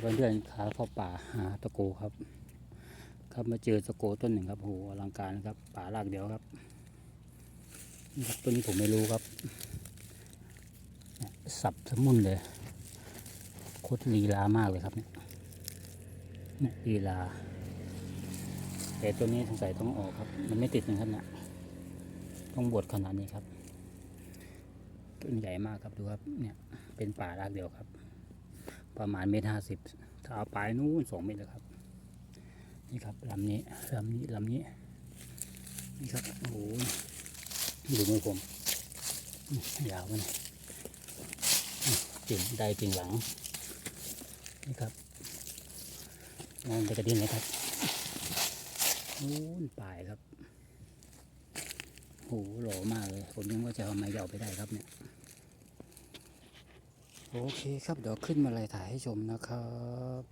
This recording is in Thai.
เพื่อนขาเข้าป่าหาตะโกครับ ครับมาเจอตะโกต้นหนึ่งครับโหอลังการครับ ป่ารากเดียวครับต้นนี้ผมไม่รู้ครับ สับสมุนเลยโคตรลีลามากเลยครับเนี่ยเนี่ยลีลาแต่ตัวนี้สงสัยต้องออกครับ มันไม่ติดนะครับเนี่ยต้องบวชขนาดนี้ครับต้นใหญ่มากครับดูครับเนี่ยเป็นป่ารากเดียวครับ ประมาณเมตรห้าสิบถ้าเอาปลายนู้นสองเมตรเลยครับ นี่ครับลำนี้ลำนี้ลำนี้นี่ครับโอ้โหดูมือผมยาวมันจริงได้จริงหลังนี่ครับงานไปกระดิ่งเลยครับนู้นปลายครับโอ้โหหล่อมากเลย ผมยังว่าจะเอาไม้เหยาไปได้ครับเนี่ย โอเคครับ เดี๋ยวขึ้นมาเลยถ่ายให้ชมนะครับ